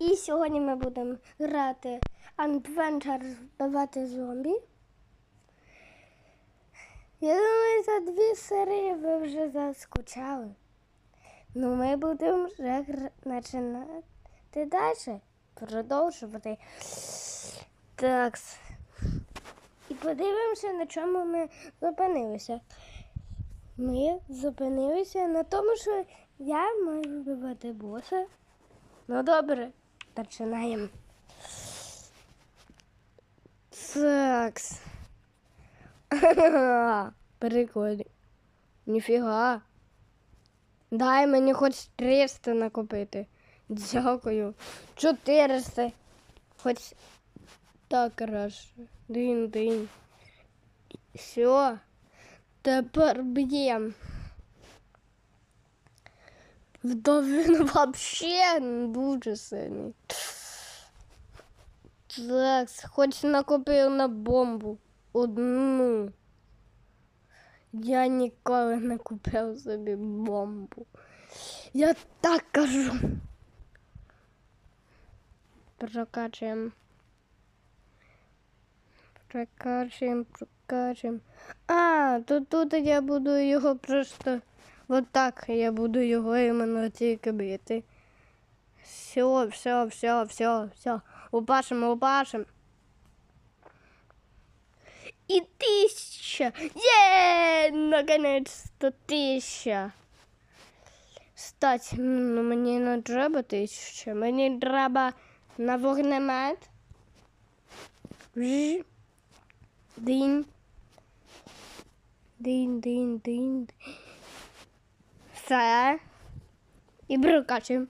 І сьогодні ми будемо грати Adventure вбивати зомбі. Я думаю, за дві серії ви вже заскучали. Ну, ми будемо вже починати далі. Продовжувати. Так. І подивимося, на чому ми зупинилися. Ми зупинилися на тому, що я маю вбивати боса. Ну добре, починаємо. Такс. Прикольно. Ніфіга. Дай мені хоч 300 накопити. Дякую. 400. Хоч так краще. Дин-дин. Все. Тепер б'єм. Да він вообще дуже сильний. Так, хоч накопив на бомбу. Одну. Я ніколи не купив собі бомбу. Я так кажу. Прокачуємо. Прокачуємо, прокачуємо. А, то тут я буду його просто. Так я буду його іменно тільки бити. Все, все, все, все, все. Упашем, упашем. І тисяча. Є! Наконець-то тисяча. Стать, ну мені не треба тисяча. Мені треба на вогнемет. Динь. Динь, динь, динь. Все. І прокачуємо.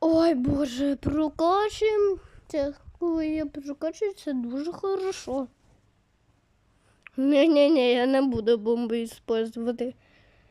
Ой, Боже, прокачуємо. Це коли я прокачую, це дуже хорошо. Ні-ні-ні, я не буду бомби використовувати.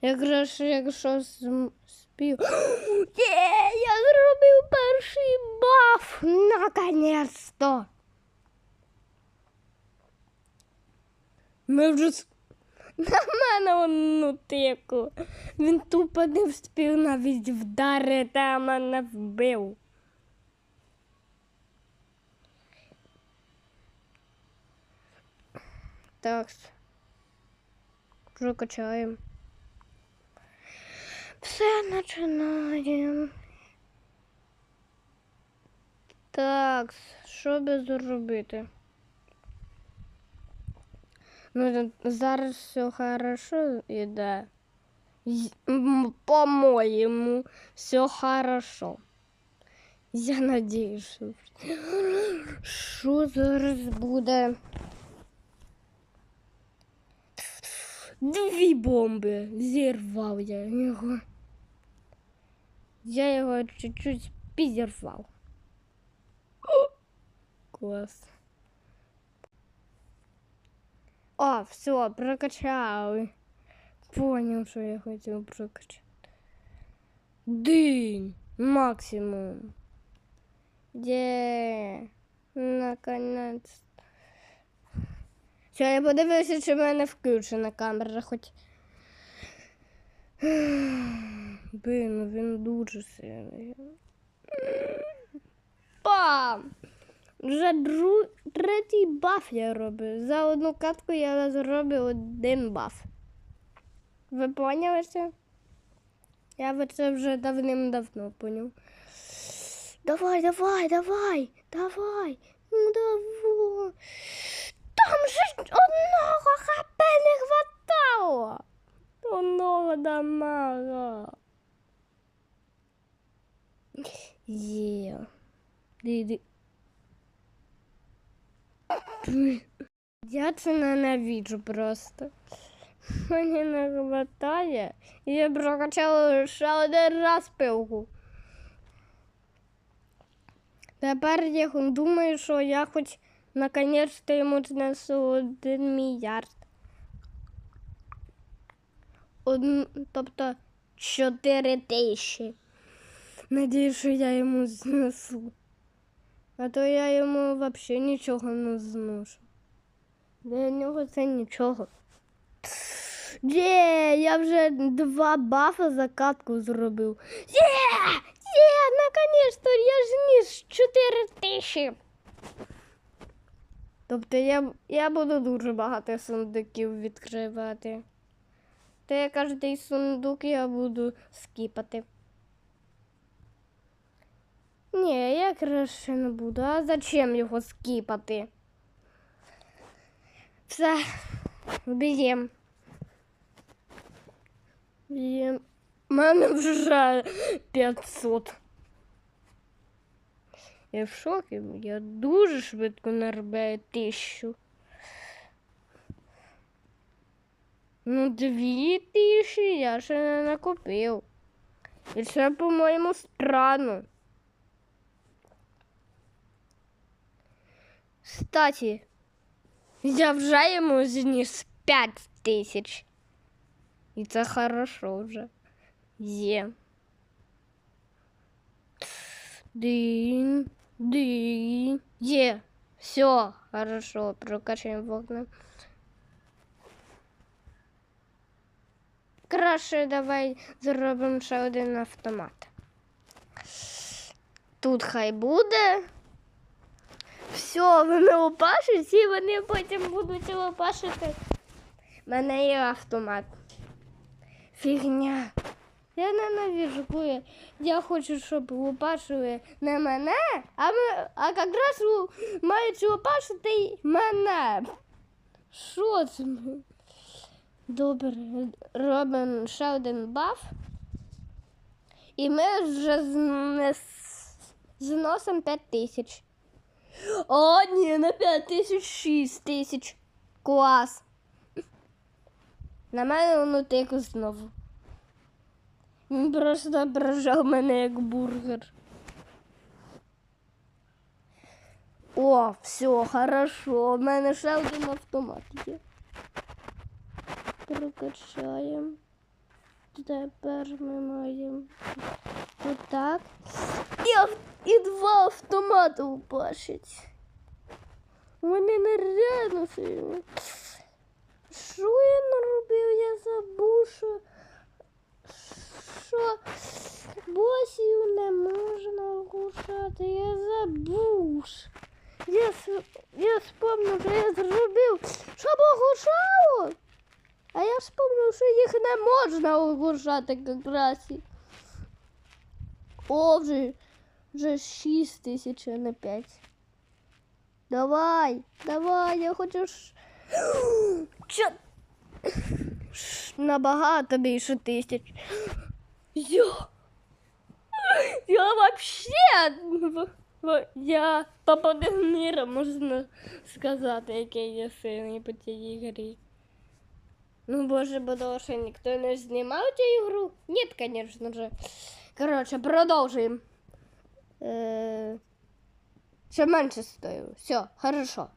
Якраз якщо спів. Є, я зробив перший баф. Наконець-то. Ми вже на мене одну тику. Він тупо не встиг навіть вдарити, а мене вбив. Так. Прокачаємо. Все починаємо. Так, що би зробити? Ну, зараз все хорошо іде. Й- м, По-моєму, все хорошо. Я надіюсь, що. Що зараз буде? Дві бомби. Зірвав я його. Я його чуть-чуть підірвав. О, Клас. О, все, прокачали. Понял, що я хотів прокачати. День. Максимум. Є. Наконець. Все, я подивився, чи в мене включена камера, хоч. Блін, ну він дуже сильний. Пам! Вже дру... третій баф я робив. За одну катку я зробив один баф. Ви поняли це? Я це вже давним-давно поняв. Давай, давай, давай, давай, ну давай. Там же одного хп не хватало. Одного дамага. Є. Ди-ди. Я це ненавиджу просто. Мені не хватає. Я прокачала лише один раз пилку. Тепер я думаю, що я хоч наконець-то йому знесу один мільярд. Од... Тобто чотири тисячі. Надіюсь, що я йому знесу. А то я йому взагалі нічого не зношу. Для нього це нічого. Є, я вже два бафи за катку зробив. Є! Є! Наконець-то зачем? Тобто я, я буду дуже багато сундуків відкривати. То я кожний сундук я буду скіпати. Ні, я краще не буду. А зачем його скіпати? Все, б'єм. Б'єм. Мене вже 500. Я в шокі, я дуже швидко наробляю тисячу. Ну, дві тисячі я ще не накопив. І це, по-моєму, странно. Кстати, я вже йому зніс 5 тисяч. І це хорошо вже. Є. Дин, дин. Є. Все, хорошо, прокачаємо вогнем. Краще давай зробимо ще один автомат. Тут хай буде. Все, вони лопашуть і вони потім будуть лопашити. У мене є автомат. Фігня. Я ненавижу, я хочу, щоб лупашили не мене, а, ми, а якраз мають лупашити мене. Що це? Добре, робимо ще один баф. І ми вже зносимо 5 тисяч. О, ні, на 5 тисяч 6 тисяч. Клас. На мене воно тику знову. Він просто ображав мене як бургер. О, все, хорошо. У мене ще один автомат є. Прокачаємо. Тепер ми маємо отак. І, і два автомати упашить. Вони нереально сильні. Що я наробив? Я забув, що що босів не можна оглушати. Я забув. Я, я спомнив, що я зробив, щоб оглушало. А я спомнив, що їх не можна оглушати якраз. О, вже, вже 6 тисяч, а не 5. Давай, давай, я хочу. Чо? Набагато більше тисяч. Я, я вообще, я попадив мира, можна сказати, який я сильний по цій грі. Ну, боже, бо що ніхто не знімав цю ігру? Ні, звісно же. Коротше, продовжуємо. Е, ще менше стою. Все, хорошо.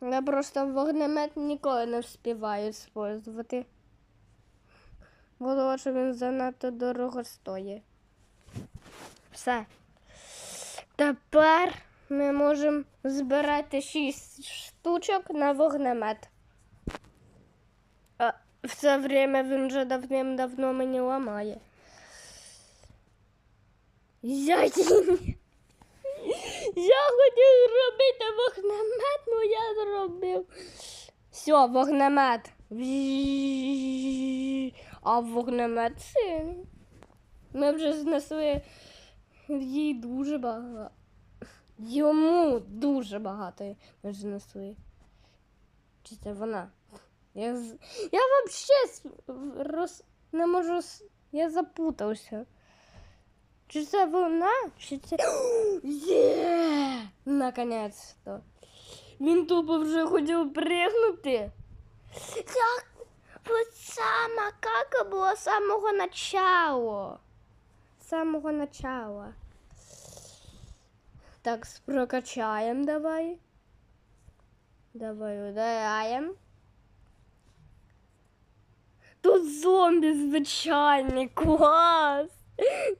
Я просто вогнемет ніколи не вспіваю использувати. Бо тому що він занадто дорого стоїть. Все. Тепер ми можемо збирати 6 штучок на вогнемет. А в це время він вже давним-давно мені ламає. Я, я хотів зробити вогнемет, ну я зробив. Все, вогнемет. А вогнемет сильний. Ми вже знесли їй дуже багато. Йому дуже багато ми знесли. Чи це вона? Я, я с- роз... не можу. Я запутався. Чи це вона? Чи це. Є! Наконець-то. Він тупо вже хотів пригнути. Як ця макака була з самого начала. З самого начала. Так, прокачаємо давай. Давай ударяємо. Тут зомбі звичайний клас.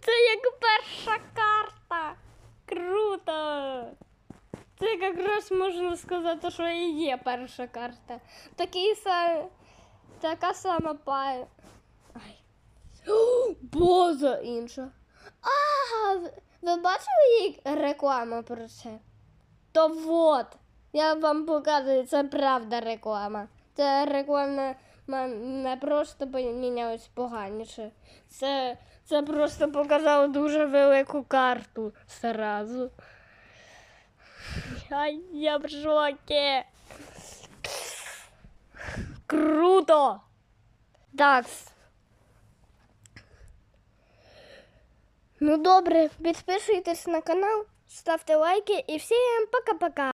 Це як перша карта. Круто. Це якраз можна сказати, що і є перша карта. Такий са... Така сама па. Ай. О, Боза інша. А, ви- бачили її рекламу про це? То вот, я вам показую, це правда реклама. Це реклама не просто помінялась поганіше. Це, це просто показало дуже велику карту зразу. Я, я в шокі. Круто! Так. Ну добре, підписуйтесь на канал, ставте лайки і всім пока-пока.